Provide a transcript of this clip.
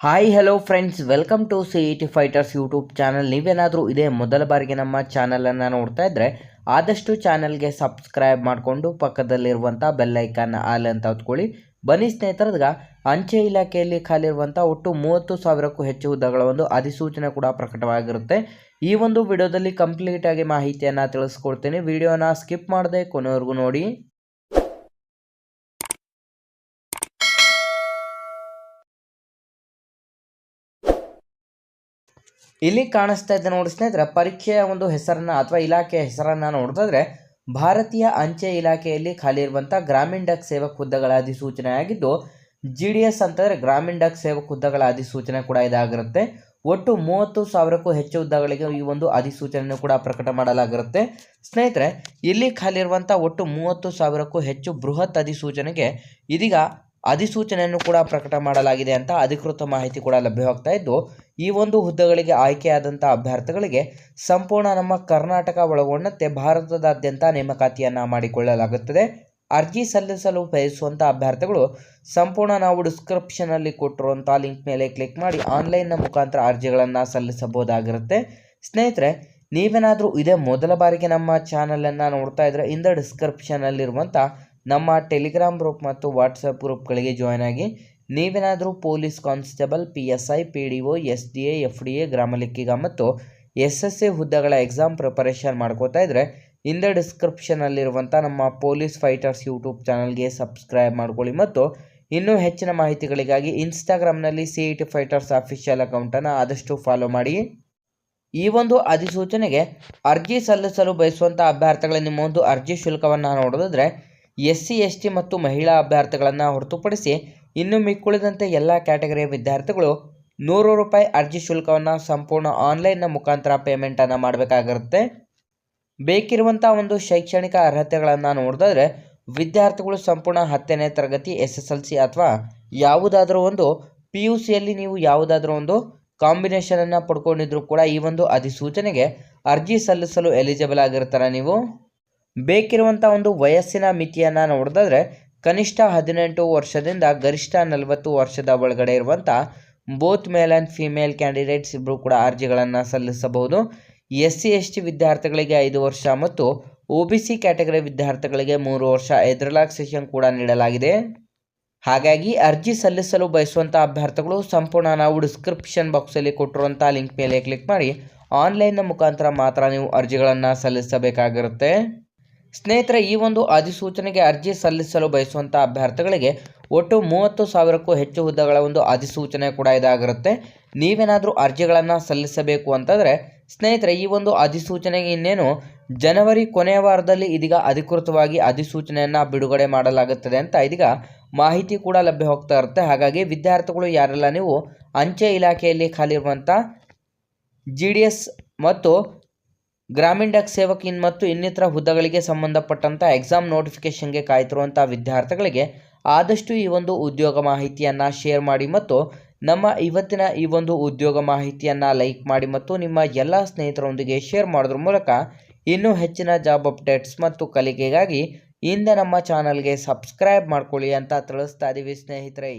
Hi hello friends welcome to C E T fighters YouTube channel ನೀವೇನಾದರೂ ಇದೇ ಮೊದಲ ಬಾರಿಗೆ ನಮ್ಮ ಚಾನಲನ್ನು ನೋಡ್ತಾ ಇದ್ದರೆ ಆದಷ್ಟು ಚಾನಲ್ಗೆ ಸಬ್ಸ್ಕ್ರೈಬ್ ಮಾಡಿಕೊಂಡು ಪಕ್ಕದಲ್ಲಿರುವಂಥ ಬೆಲ್ಲೈಕನ್ ಆಲ್ ಅಂತ ಹೊತ್ಕೊಳ್ಳಿ. ಬನ್ನಿ ಸ್ನೇಹಿತರದ್ಗ ಅಂಚೆ ಇಲಾಖೆಯಲ್ಲಿ ಖಾಲಿರುವಂಥ ಒಟ್ಟು ಮೂವತ್ತು ಸಾವಿರಕ್ಕೂ ಹೆಚ್ಚು ಹುದ್ದೆಗಳ ಒಂದು ಅಧಿಸೂಚನೆ ಕೂಡ ಪ್ರಕಟವಾಗಿರುತ್ತೆ. ಈ ಒಂದು ವಿಡಿಯೋದಲ್ಲಿ ಕಂಪ್ಲೀಟಾಗಿ ಮಾಹಿತಿಯನ್ನು ತಿಳಿಸ್ಕೊಡ್ತೀನಿ. ವಿಡಿಯೋನ ಸ್ಕಿಪ್ ಮಾಡದೆ ಕೊನೆವರೆಗೂ ನೋಡಿ. ಇಲ್ಲಿ ಕಾಣಿಸ್ತಾ ಇದ್ದ ನೋಡಿ ಸ್ನೇಹಿತರೆ, ಪರೀಕ್ಷೆಯ ಒಂದು ಹೆಸರನ್ನು ಅಥವಾ ಇಲಾಖೆಯ ಹೆಸರನ್ನು ನೋಡಿದ್ರೆ ಭಾರತೀಯ ಅಂಚೆ ಇಲಾಖೆಯಲ್ಲಿ ಖಾಲಿ ಇರುವಂಥ ಗ್ರಾಮೀಣ ಡಕ್ ಸೇವಕ ಹುದ್ದೆಗಳ ಅಧಿಸೂಚನೆ ಆಗಿದ್ದು, ಜಿ ಡಿ ಎಸ್ ಅಂತಂದರೆ ಗ್ರಾಮೀಣ ಡಕ್ ಸೇವಕ ಹುದ್ದೆಗಳ ಅಧಿಸೂಚನೆ ಕೂಡ ಇದಾಗಿರುತ್ತೆ. ಒಟ್ಟು ಮೂವತ್ತು ಸಾವಿರಕ್ಕೂ ಹೆಚ್ಚು ಹುದ್ದೆಗಳಿಗೆ ಈ ಒಂದು ಅಧಿಸೂಚನೆಯನ್ನು ಕೂಡ ಪ್ರಕಟ ಮಾಡಲಾಗಿರುತ್ತೆ. ಸ್ನೇಹಿತರೆ, ಇಲ್ಲಿ ಖಾಲಿ ಇರುವಂಥ ಒಟ್ಟು ಮೂವತ್ತು ಸಾವಿರಕ್ಕೂ ಹೆಚ್ಚು ಬೃಹತ್ ಅಧಿಸೂಚನೆಗೆ ಇದೀಗ ಅಧಿಸೂಚನೆಯನ್ನು ಕೂಡ ಪ್ರಕಟ ಮಾಡಲಾಗಿದೆ ಅಂತ ಅಧಿಕೃತ ಮಾಹಿತಿ ಕೂಡ ಲಭ್ಯವಾಗ್ತಾ ಇದ್ದು, ಈ ಒಂದು ಹುದ್ದೆಗಳಿಗೆ ಆಯ್ಕೆಯಾದಂಥ ಅಭ್ಯರ್ಥಿಗಳಿಗೆ ಸಂಪೂರ್ಣ ನಮ್ಮ ಕರ್ನಾಟಕ ಒಳಗೊಂಡಂತೆ ಭಾರತದಾದ್ಯಂತ ನೇಮಕಾತಿಯನ್ನು ಮಾಡಿಕೊಳ್ಳಲಾಗುತ್ತದೆ. ಅರ್ಜಿ ಸಲ್ಲಿಸಲು ಬಯಸುವಂಥ ಅಭ್ಯರ್ಥಿಗಳು ಸಂಪೂರ್ಣ ನಾವು ಡಿಸ್ಕ್ರಿಪ್ಷನಲ್ಲಿ ಕೊಟ್ಟಿರುವಂಥ ಲಿಂಕ್ ಮೇಲೆ ಕ್ಲಿಕ್ ಮಾಡಿ ಆನ್ಲೈನ್ನ ಮುಖಾಂತರ ಅರ್ಜಿಗಳನ್ನು ಸಲ್ಲಿಸಬಹುದಾಗಿರುತ್ತೆ. ಸ್ನೇಹಿತರೆ, ನೀವೇನಾದರೂ ಇದೇ ಮೊದಲ ಬಾರಿಗೆ ನಮ್ಮ ಚಾನಲನ್ನು ನೋಡ್ತಾ ಇದ್ದರೆ ಇಂದ ಡಿಸ್ಕ್ರಿಪ್ಷನಲ್ಲಿರುವಂಥ ನಮ್ಮ ಟೆಲಿಗ್ರಾಮ್ ಗ್ರೂಪ್ ಮತ್ತು ವಾಟ್ಸಪ್ ಗ್ರೂಪ್ಗಳಿಗೆ ಜಾಯ್ನ್ ಆಗಿ ನೀವೇನಾದರೂ police constable, P S I, P D O, S D A, F D A ಗ್ರಾಮ ಲೆಕ್ಕಿಗ ಮತ್ತು ಎಸ್ ಎಸ್ ಎ ಹುದ್ದೆಗಳ ಎಕ್ಸಾಮ್ ಪ್ರಿಪರೇಷನ್ ಮಾಡ್ಕೋತಾ ಇದ್ದರೆ ಇಂದ ಡಿಸ್ಕ್ರಿಪ್ಷನಲ್ಲಿರುವಂಥ ನಮ್ಮ ಪೊಲೀಸ್ ಫೈಟರ್ಸ್ ಯೂಟ್ಯೂಬ್ ಚಾನಲ್ಗೆ ಸಬ್ಸ್ಕ್ರೈಬ್ ಮಾಡ್ಕೊಳ್ಳಿ ಮತ್ತು ಇನ್ನೂ ಹೆಚ್ಚಿನ ಮಾಹಿತಿಗಳಿಗಾಗಿ ಇನ್ಸ್ಟಾಗ್ರಾಮ್ನಲ್ಲಿ C E T fighters official ಅಕೌಂಟನ್ನು ಆದಷ್ಟು ಫಾಲೋ ಮಾಡಿ. ಈ ಒಂದು ಅಧಿಸೂಚನೆಗೆ ಅರ್ಜಿ ಸಲ್ಲಿಸಲು ಬಯಸುವಂಥ ಅಭ್ಯರ್ಥಿಗಳ ನಿಮ್ಮ ಒಂದು ಅರ್ಜಿ ಶುಲ್ಕವನ್ನು ನೋಡೋದಾದರೆ ಎಸ್ ಸಿ ಎಸ್ ಟಿ ಮತ್ತು ಮಹಿಳಾ ಅಭ್ಯರ್ಥಿಗಳನ್ನು ಹೊರತುಪಡಿಸಿ ಇನ್ನು ಮಿಕ್ಕುಳಿದಂತೆ ಎಲ್ಲ ಕ್ಯಾಟಗರಿಯ ವಿದ್ಯಾರ್ಥಿಗಳು ನೂರು ರೂಪಾಯಿ ಅರ್ಜಿ ಶುಲ್ಕವನ್ನು ಸಂಪೂರ್ಣ ಆನ್ಲೈನ್ನ ಮುಖಾಂತರ ಪೇಮೆಂಟನ್ನು ಮಾಡಬೇಕಾಗಿರುತ್ತೆ. ಬೇಕಿರುವಂಥ ಒಂದು ಶೈಕ್ಷಣಿಕ ಅರ್ಹತೆಗಳನ್ನು ನೋಡಿದ್ರೆ ವಿದ್ಯಾರ್ಥಿಗಳು ಸಂಪೂರ್ಣ ಹತ್ತನೇ ತರಗತಿ ಎಸ್ ಎಸ್ ಎಲ್ ಸಿ ಅಥವಾ ಯಾವುದಾದ್ರೂ ಒಂದು ಪಿ ಯು ಸಿಯಲ್ಲಿ ನೀವು ಯಾವುದಾದ್ರೂ ಒಂದು ಕಾಂಬಿನೇಷನನ್ನು ಪಡ್ಕೊಂಡಿದ್ರು ಕೂಡ ಈ ಒಂದು ಅಧಿಸೂಚನೆಗೆ ಅರ್ಜಿ ಸಲ್ಲಿಸಲು ಎಲಿಜಿಬಲ್ ಆಗಿರ್ತಾರೆ ನೀವು. ಬೇಕಿರುವಂಥ ಒಂದು ವಯಸ್ಸಿನ ಮಿತಿಯನ್ನು ನೋಡಿದ್ರೆ ಕನಿಷ್ಠ ಹದಿನೆಂಟು ವರ್ಷದಿಂದ ಗರಿಷ್ಠ ನಲವತ್ತು ವರ್ಷದ ಒಳಗಡೆ ಇರುವಂಥ both male and female candidates ಇಬ್ಬರು ಕೂಡ ಅರ್ಜಿಗಳನ್ನು ಸಲ್ಲಿಸಬಹುದು. ಎಸ್ ಸಿ ಎಸ್ ಟಿ ವಿದ್ಯಾರ್ಥಿಗಳಿಗೆ ಐದು ವರ್ಷ ಮತ್ತು ಒ ಬಿ ಸಿ ಕ್ಯಾಟಗರಿ ವಿದ್ಯಾರ್ಥಿಗಳಿಗೆ ಮೂರು ವರ್ಷ ರಿಲ್ಯಾಕ್ಸೇಷನ್ ಕೂಡ ನೀಡಲಾಗಿದೆ. ಹಾಗಾಗಿ ಅರ್ಜಿ ಸಲ್ಲಿಸಲು ಬಯಸುವಂಥ ಅಭ್ಯರ್ಥಿಗಳು ಸಂಪೂರ್ಣ ನಾವು ಡಿಸ್ಕ್ರಿಪ್ಷನ್ ಬಾಕ್ಸಲ್ಲಿ ಕೊಟ್ಟಿರುವಂಥ ಲಿಂಕ್ ಮೇಲೆ ಕ್ಲಿಕ್ ಮಾಡಿ ಆನ್ಲೈನ್ನ ಮುಖಾಂತರ ಮಾತ್ರ ನೀವು ಅರ್ಜಿಗಳನ್ನು ಸಲ್ಲಿಸಬೇಕಾಗಿರುತ್ತೆ. ಸ್ನೇಹಿತರೆ, ಈ ಒಂದು ಅಧಿಸೂಚನೆಗೆ ಅರ್ಜಿ ಸಲ್ಲಿಸಲು ಬಯಸುವಂಥ ಅಭ್ಯರ್ಥಿಗಳಿಗೆ ಒಟ್ಟು ಮೂವತ್ತು ಸಾವಿರಕ್ಕೂ ಹೆಚ್ಚು ಹುದ್ದೆಗಳ ಒಂದು ಅಧಿಸೂಚನೆ ಕೂಡ ಇದಾಗಿರುತ್ತೆ. ನೀವೇನಾದರೂ ಅರ್ಜಿಗಳನ್ನು ಸಲ್ಲಿಸಬೇಕು ಅಂತಂದರೆ, ಸ್ನೇಹಿತರೆ, ಈ ಒಂದು ಅಧಿಸೂಚನೆಗೆ ಇನ್ನೇನು ಜನವರಿ ಕೊನೆಯ ವಾರದಲ್ಲಿ ಇದೀಗ ಅಧಿಕೃತವಾಗಿ ಅಧಿಸೂಚನೆಯನ್ನು ಬಿಡುಗಡೆ ಮಾಡಲಾಗುತ್ತದೆ ಅಂತ ಇದೀಗ ಮಾಹಿತಿ ಕೂಡ ಲಭ್ಯ ಹೋಗ್ತಾ ಇರುತ್ತೆ. ಹಾಗಾಗಿ ವಿದ್ಯಾರ್ಥಿಗಳು ಯಾರೆಲ್ಲ ನೀವು ಅಂಚೆ ಇಲಾಖೆಯಲ್ಲಿ ಖಾಲಿರುವಂಥ ಜಿ ಡಿ ಎಸ್ ಮತ್ತು ಗ್ರಾಮೀಣ ಡಾಕ್ ಸೇವಕ್ ಇನ್ ಮತ್ತು ಇನ್ನಿತರ ಹುದ್ದೆಗಳಿಗೆ ಸಂಬಂಧಪಟ್ಟಂಥ ಎಕ್ಸಾಮ್ ನೋಟಿಫಿಕೇಷನ್ಗೆ ಕಾಯ್ತಿರುವಂಥ ವಿದ್ಯಾರ್ಥಿಗಳಿಗೆ ಆದಷ್ಟು ಈ ಒಂದು ಉದ್ಯೋಗ ಮಾಹಿತಿಯನ್ನು ಶೇರ್ ಮಾಡಿ ಮತ್ತು ನಮ್ಮ ಇವತ್ತಿನ ಈ ಒಂದು ಉದ್ಯೋಗ ಮಾಹಿತಿಯನ್ನು ಲೈಕ್ ಮಾಡಿ ಮತ್ತು ನಿಮ್ಮ ಎಲ್ಲ ಸ್ನೇಹಿತರೊಂದಿಗೆ ಶೇರ್ ಮಾಡೋದ್ರ ಮೂಲಕ ಇನ್ನೂ ಹೆಚ್ಚಿನ ಜಾಬ್ ಅಪ್ಡೇಟ್ಸ್ ಮತ್ತು ಕಲಿಕೆಗಾಗಿ ಇಂದ ನಮ್ಮ ಚಾನಲ್ಗೆ ಸಬ್ಸ್ಕ್ರೈಬ್ ಮಾಡ್ಕೊಳ್ಳಿ ಅಂತ ತಿಳಿಸ್ತಾ ಇದ್ದೀವಿ ಸ್ನೇಹಿತರೆ.